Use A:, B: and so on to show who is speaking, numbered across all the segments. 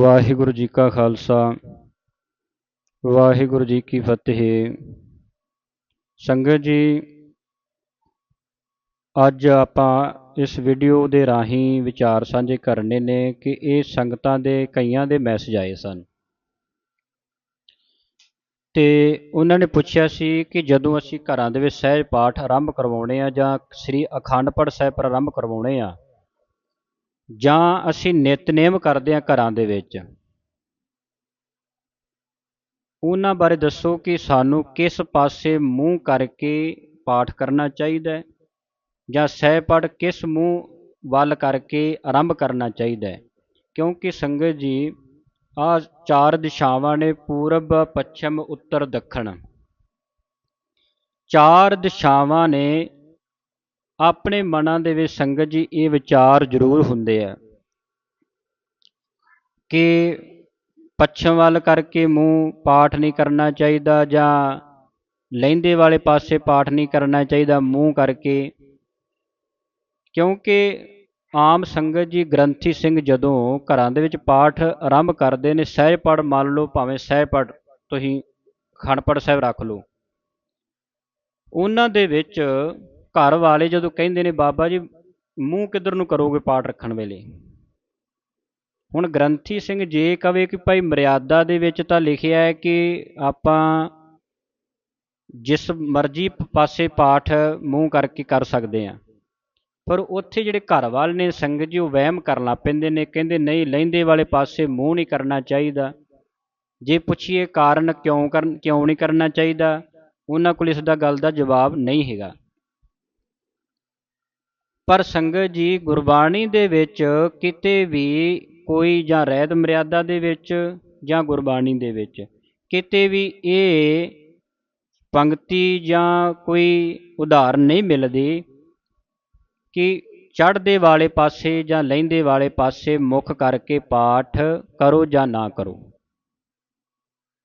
A: ਵਾਹਿਗੁਰੂ ਜੀ ਕਾ ਖਾਲਸਾ, ਵਾਹਿਗੁਰੂ ਜੀ ਕੀ ਫਤਿਹ। ਸੰਗਤ ਜੀ, ਅੱਜ ਆਪਾਂ ਇਸ ਵੀਡੀਓ ਦੇ ਰਾਹੀਂ ਵਿਚਾਰ ਸਾਂਝੇ ਕਰਨੇ ਨੇ ਕਿ ਇਹ ਸੰਗਤਾਂ ਦੇ ਕਈਆਂ ਦੇ ਮੈਸੇਜ ਆਏ ਸਨ। ਤੇ ਉਹਨਾਂ ਨੇ ਪੁੱਛਿਆ ਸੀ ਕਿ ਜਦੋਂ ਅਸੀਂ ਘਰਾਂ ਦੇ ਵਿੱਚ ਸਹਿਜ ਪਾਠ ਆਰੰਭ ਕਰਵਾਉਣੇ ਆ ਜਾਂ ਸ੍ਰੀ ਅਖੰਡ ਪਾਠ ਸਾਹਿਬ ਪ੍ਰਾਰੰਭ ਕਰਵਾਉਣੇ ਆ ਜਾਂ ਅਸੀਂ ਨਿਤਨੇਮ ਕਰਦੇ ਹਾਂ ਘਰਾਂ ਦੇ ਵਿੱਚ, ਉਹਨਾਂ ਬਾਰੇ ਦੱਸੋ ਕਿ ਸਾਨੂੰ ਕਿਸ ਪਾਸੇ ਮੂੰਹ ਕਰਕੇ ਪਾਠ ਕਰਨਾ ਚਾਹੀਦਾ ਹੈ ਜਾਂ ਸਹਿ ਪਾਠ ਕਿਸ ਮੂੰਹ ਵੱਲ ਕਰਕੇ ਆਰੰਭ ਕਰਨਾ ਚਾਹੀਦਾ ਹੈ? ਕਿਉਂਕਿ ਸੰਗਤ ਜੀ, ਆ ਚਾਰ ਦਿਸ਼ਾਵਾਂ ਨੇ ਪੂਰਬ, ਪੱਛਮ, ਉੱਤਰ, ਦੱਖਣ। ਚਾਰ ਦਿਸ਼ਾਵਾਂ ਨੇ ਆਪਣੇ ਮਨਾਂ ਦੇ ਵਿੱਚ ਸੰਗਤ ਜੀ ਇਹ ਵਿਚਾਰ ਜ਼ਰੂਰ ਹੁੰਦੇ ਆ ਕਿ ਪੱਛਮ ਵੱਲ ਕਰਕੇ ਮੂੰਹ ਪਾਠ ਨਹੀਂ ਕਰਨਾ ਚਾਹੀਦਾ ਜਾਂ ਲਹਿੰਦੇ ਵਾਲੇ ਪਾਸੇ ਪਾਠ ਨਹੀਂ ਕਰਨਾ ਚਾਹੀਦਾ ਮੂੰਹ ਕਰਕੇ, ਕਿਉਂਕਿ ਆਮ ਸੰਗਤ ਜੀ ਗ੍ਰੰਥੀ ਸਿੰਘ ਜਦੋਂ ਘਰਾਂ ਦੇ ਵਿੱਚ ਪਾਠ ਆਰੰਭ ਕਰਦੇ ਨੇ, ਸਹਿਜ ਪੜ ਮੰਨ ਲਓ ਭਾਵੇਂ ਸਹਿਜ ਪੜ ਤੁਸੀਂ ਖਣਪੜ ਸਾਹਿਬ ਰੱਖ ਲਓ, ਉਹਨਾਂ ਦੇ ਵਿੱਚ ਘਰ ਵਾਲੇ ਜਦੋਂ ਕਹਿੰਦੇ ਨੇ, ਬਾਬਾ ਜੀ, ਮੂੰਹ ਕਿੱਧਰ ਨੂੰ ਕਰੋਗੇ ਪਾਠ ਰੱਖਣ ਵੇਲੇ? ਹੁਣ ਗ੍ਰੰਥੀ ਸਿੰਘ ਜੇ ਕਵੇ ਕਿ ਭਾਈ ਮਰਿਆਦਾ ਦੇ ਵਿੱਚ ਤਾਂ ਲਿਖਿਆ ਹੈ ਕਿ ਆਪਾਂ ਜਿਸ ਮਰਜ਼ੀ ਪਾਸੇ ਪਾਠ ਮੂੰਹ ਕਰਕੇ ਕਰ ਸਕਦੇ ਆ ਪਰ ਉੱਥੇ ਜਿਹੜੇ ਘਰ ਵਾਲੇ ਨੇ ਸੰਗਤ ਜੀ, ਉਹ ਵਹਿਮ ਕਰਨ ਲੱਗ ਪੈਂਦੇ ਨੇ, ਕਹਿੰਦੇ ਨਹੀਂ ਲਹਿੰਦੇ ਵਾਲੇ ਪਾਸੇ ਮੂੰਹ ਨਹੀਂ ਕਰਨਾ ਚਾਹੀਦਾ। ਜੇ ਪੁੱਛੀਏ ਕਾਰਨ ਕਿਉਂ ਕਰਨ, ਕਿਉਂ ਨਹੀਂ ਕਰਨਾ ਚਾਹੀਦਾ, ਉਹਨਾਂ ਕੋਲ ਇਸ ਦਾ ਗੱਲ ਦਾ ਜਵਾਬ ਨਹੀਂ ਹੈਗਾ। ਪਰ ਸੰਗਤ ਜੀ ਗੁਰਬਾਣੀ ਦੇ ਵਿੱਚ ਕਿਤੇ ਵੀ ਕੋਈ ਜਾਂ ਰਹਿਤ ਮਰਿਆਦਾ ਦੇ ਵਿੱਚ ਜਾਂ ਗੁਰਬਾਣੀ ਦੇ ਵਿੱਚ ਕਿਤੇ ਵੀ ਇਹ ਪੰਕਤੀ ਜਾਂ ਕੋਈ ਉਦਾਹਰਨ ਨਹੀਂ ਮਿਲਦੀ ਕਿ ਚੜ੍ਹਦੇ ਵਾਲੇ ਪਾਸੇ ਜਾਂ ਲਹਿੰਦੇ ਵਾਲੇ ਪਾਸੇ ਮੁਖ ਕਰਕੇ ਪਾਠ ਕਰੋ ਜਾਂ ਨਾ ਕਰੋ।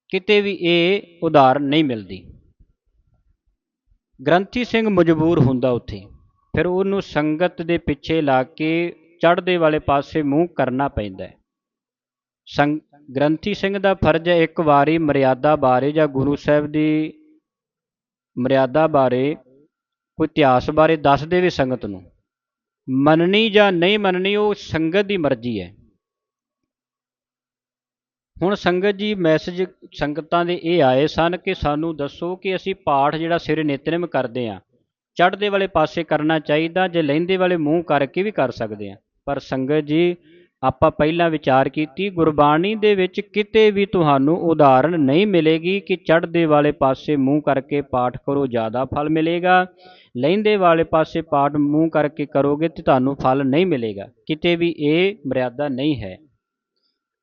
A: ਕਿਤੇ ਵੀ ਇਹ ਉਦਾਹਰਨ ਨਹੀਂ ਮਿਲਦੀ। ਗ੍ਰੰਥੀ ਸਿੰਘ ਮਜਬੂਰ ਹੁੰਦਾ ਉੱਥੇ। ਫਿਰ ਉਹਨੂੰ ਸੰਗਤ ਦੇ ਪਿੱਛੇ ਲਾ ਕੇ ਚੜ੍ਹਦੇ ਵਾਲੇ ਪਾਸੇ ਮੂੰਹ ਕਰਨਾ ਪੈਂਦਾ ਹੈ। ਸੰਗ, ਗ੍ਰੰਥੀ ਸਿੰਘ ਦਾ ਫਰਜ਼ ਹੈ ਇੱਕ ਵਾਰੀ ਮਰਿਆਦਾ ਬਾਰੇ ਜਾਂ ਗੁਰੂ ਸਾਹਿਬ ਦੀ ਮਰਿਆਦਾ ਬਾਰੇ ਕੋਈ ਇਤਿਹਾਸ ਬਾਰੇ ਦੱਸ ਦੇਵੇ ਸੰਗਤ ਨੂੰ। ਮੰਨਣੀ ਜਾਂ ਨਹੀਂ ਮੰਨਣੀ ਉਹ ਸੰਗਤ ਦੀ ਮਰਜ਼ੀ ਹੈ। ਹੁਣ ਸੰਗਤ ਜੀ ਮੈਸੇਜ ਸੰਗਤਾਂ ਦੇ ਇਹ ਆਏ ਸਨ ਕਿ ਸਾਨੂੰ ਦੱਸੋ ਕਿ ਅਸੀਂ ਪਾਠ ਜਿਹੜਾ ਸਿਰੇ ਨਿਤਨੇਮ ਕਰਦੇ ਆ ਚੜ੍ਹਦੇ ਵਾਲੇ ਪਾਸੇ ਕਰਨਾ ਚਾਹੀਦਾ, ਜੇ ਲਹਿੰਦੇ ਵਾਲੇ ਮੂੰਹ ਕਰਕੇ ਵੀ ਕਰ ਸਕਦੇ ਆ। ਪਰ ਸੰਗਤ ਜੀ, ਆਪਾਂ ਪਹਿਲਾਂ ਵਿਚਾਰ ਕੀਤੀ, ਗੁਰਬਾਣੀ ਦੇ ਵਿੱਚ ਕਿਤੇ ਵੀ ਤੁਹਾਨੂੰ ਉਦਾਹਰਨ ਨਹੀਂ ਮਿਲੇਗੀ ਕਿ ਚੜ੍ਹਦੇ ਵਾਲੇ ਪਾਸੇ ਮੂੰਹ ਕਰਕੇ ਪਾਠ ਕਰੋ, ਜ਼ਿਆਦਾ ਫਲ ਮਿਲੇਗਾ। ਲਹਿੰਦੇ ਵਾਲੇ ਪਾਸੇ ਪਾਠ ਮੂੰਹ ਕਰਕੇ ਕਰੋਗੇ ਤੇ ਤੁਹਾਨੂੰ ਫਲ ਨਹੀਂ ਮਿਲੇਗਾ। ਕਿਤੇ ਵੀ ਇਹ ਮਰਿਆਦਾ ਨਹੀਂ ਹੈ।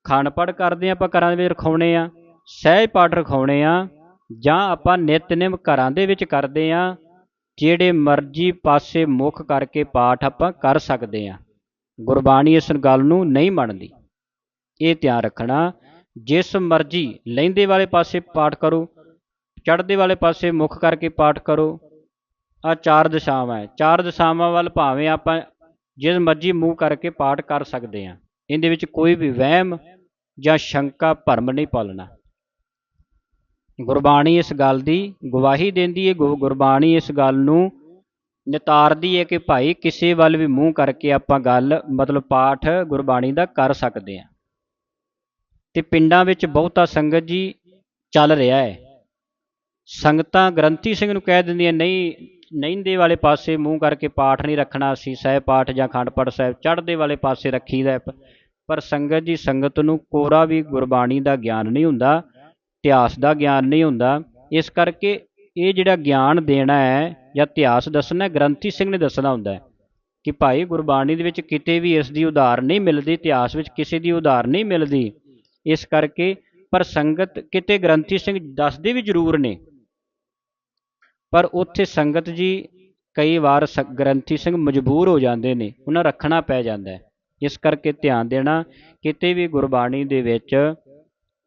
A: ਖਾਣ ਪੜ ਕਰਦੇ ਆਪਾਂ ਘਰਾਂ ਦੇ ਵਿੱਚ ਰਖਾਉਣੇ ਆ, ਸਹਿਜ ਪਾਠ ਰਖਾਉਣੇ ਆ, ਜਾਂ ਆਪਾਂ ਨਿਤਨੇਮ ਘਰਾਂ ਦੇ ਵਿੱਚ ਕਰਦੇ ਆ ਜਿਹੜੇ ਮਰਜ਼ੀ ਪਾਸੇ ਮੁੱਖ ਕਰਕੇ ਪਾਠ ਆਪਾਂ ਕਰ ਸਕਦੇ ਹਾਂ। ਗੁਰਬਾਣੀ ਇਸ ਗੱਲ ਨੂੰ ਨਹੀਂ ਮੰਨਦੀ। ਇਹ ਧਿਆਨ ਰੱਖਣਾ, ਜਿਸ ਮਰਜ਼ੀ ਲਹਿੰਦੇ ਵਾਲੇ ਪਾਸੇ ਪਾਠ ਕਰੋ, ਚੜ੍ਹਦੇ ਵਾਲੇ ਪਾਸੇ ਮੁੱਖ ਕਰਕੇ ਪਾਠ ਕਰੋ ਆ ਚਾਰ ਦਿਸ਼ਾਵਾਂ ਹੈ। ਚਾਰ ਦਿਸ਼ਾਵਾਂ ਵੱਲ ਭਾਵੇਂ ਆਪਾਂ ਜਿਸ ਮਰਜ਼ੀ ਮੂੰਹ ਕਰਕੇ ਪਾਠ ਕਰ ਸਕਦੇ ਹਾਂ। ਇਹਦੇ ਵਿੱਚ ਕੋਈ ਵੀ ਵਹਿਮ ਜਾਂ ਸ਼ੰਕਾ, ਭਰਮ ਨਹੀਂ ਪਾਲਣਾ। ਗੁਰਬਾਣੀ ਇਸ ਗੱਲ ਦੀ ਗਵਾਹੀ ਦਿੰਦੀ ਹੈ ਗੁਰਬਾਣੀ ਇਸ ਗੱਲ ਨੂੰ ਨਿਤਾਰਦੀ ਹੈ ਕਿ ਭਾਈ ਕਿਸੇ ਵੱਲ ਵੀ ਮੂੰਹ ਕਰਕੇ ਆਪਾਂ ਗੱਲ, ਮਤਲਬ ਪਾਠ ਗੁਰਬਾਣੀ ਦਾ ਕਰ ਸਕਦੇ ਆ। ਤੇ ਪਿੰਡਾਂ ਵਿੱਚ ਬਹੁਤਾ ਸੰਗਤ ਜੀ ਚੱਲ ਰਿਹਾ ਹੈ ਸੰਗਤਾਂ ਗ੍ਰੰਥੀ ਸਿੰਘ ਨੂੰ ਕਹਿ ਦਿੰਦੀਆਂ, ਨਹੀਂ ਨਹਿੰਦੇ ਵਾਲੇ ਪਾਸੇ ਮੂੰਹ ਕਰਕੇ ਪਾਠ ਨਹੀਂ ਰੱਖਣਾ, ਅਸੀਂ ਸਹਿ ਪਾਠ ਜਾਂ ਖੰਡ ਪਾਠ ਸਾਹਿਬ ਚੜ੍ਹਦੇ ਵਾਲੇ ਪਾਸੇ ਰੱਖੀਦਾ ਪਰ ਸੰਗਤ ਜੀ, ਸੰਗਤ ਨੂੰ ਕੋਰਾ ਵੀ ਗੁਰਬਾਣੀ ਦਾ ਗਿਆਨ ਨਹੀਂ ਹੁੰਦਾ। ਇਤਿਹਾਸ ਦਾ ਗਿਆਨ ਨਹੀਂ ਹੁੰਦਾ। ਇਸ ਕਰਕੇ ਇਹ ਜਿਹੜਾ ਗਿਆਨ ਦੇਣਾ ਹੈ ਜਾਂ ਇਤਿਹਾਸ ਦੱਸਣਾ ਗ੍ਰੰਥੀ ਸਿੰਘ ਨੇ ਦੱਸਣਾ ਹੁੰਦਾ ਹੈ ਕਿ ਭਾਈ ਗੁਰਬਾਣੀ ਦੇ ਵਿੱਚ ਕਿਤੇ ਵੀ ਇਸ ਦੀ ਉਦਾਹਰਨ ਨਹੀਂ ਮਿਲਦੀ, ਇਤਿਹਾਸ ਵਿੱਚ ਕਿਸੇ ਦੀ ਉਦਾਹਰਨ ਨਹੀਂ ਮਿਲਦੀ। ਇਸ ਕਰਕੇ ਪਰ ਸੰਗਤ ਕਿਤੇ ਗ੍ਰੰਥੀ ਸਿੰਘ ਦੱਸਦੇ ਵੀ ਜ਼ਰੂਰ ਨੇ। ਪਰ ਉੱਥੇ ਸੰਗਤ ਜੀ ਕਈ ਵਾਰ ਗ੍ਰੰਥੀ ਸਿੰਘ ਮਜਬੂਰ ਹੋ ਜਾਂਦੇ ਨੇ, ਉਹਨਾਂ ਰੱਖਣਾ ਪੈ ਜਾਂਦਾ ਹੈ। ਇਸ ਕਰਕੇ ਧਿਆਨ ਦੇਣਾ ਕਿਤੇ ਵੀ ਗੁਰਬਾਣੀ ਦੇ ਵਿੱਚ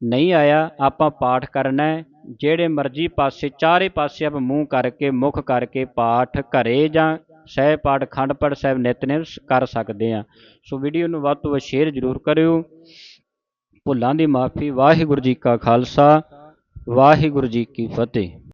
A: ਨਹੀਂ ਆਇਆ, ਆਪਾਂ ਪਾਠ ਕਰਨਾ ਹੈ। ਜਿਹੜੇ ਮਰਜ਼ੀ ਪਾਸੇ, ਚਾਰੇ ਪਾਸੇ ਆਪ ਮੂੰਹ ਕਰਕੇ, ਮੁਖ ਕਰਕੇ ਪਾਠ ਘਰੇ ਜਾਂ ਸਹਿ ਪਾਠ, ਖੰਡ ਪਾਠ ਸਾਹਿਬ ਨਿਤਨੇਮ ਕਰ ਸਕਦੇ ਆ ਸੋ ਵੀਡੀਓ ਨੂੰ ਵੱਧ ਤੋਂ ਵੱਧ ਸ਼ੇਅਰ ਜ਼ਰੂਰ ਕਰਿਓ। ਭੁੱਲਾਂ ਦੀ ਮਾਫੀ, ਵਾਹਿਗੁਰੂ ਜੀ ਕਾ ਖਾਲਸਾ, ਵਾਹਿਗੁਰੂ ਜੀ ਕੀ ਫਤਿਹ।